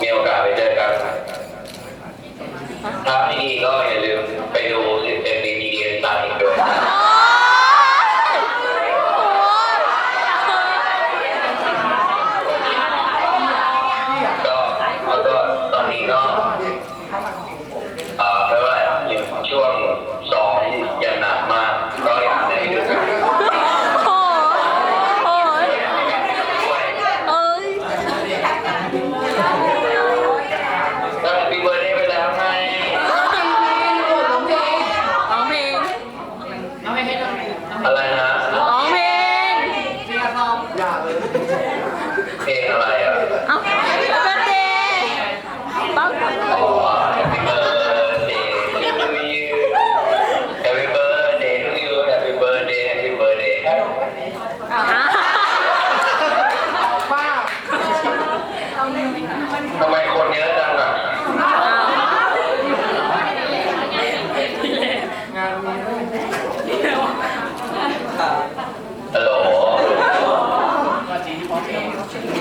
มีโอกาสไปเจอกันคราวนี้ก็อย่าลืม อะไรนะร้องเพลงเียร้องอยากเลยเพลงอะไรอะเอาเบิร์บ้างสิงว้เบิทำไมคนเยอะ watching.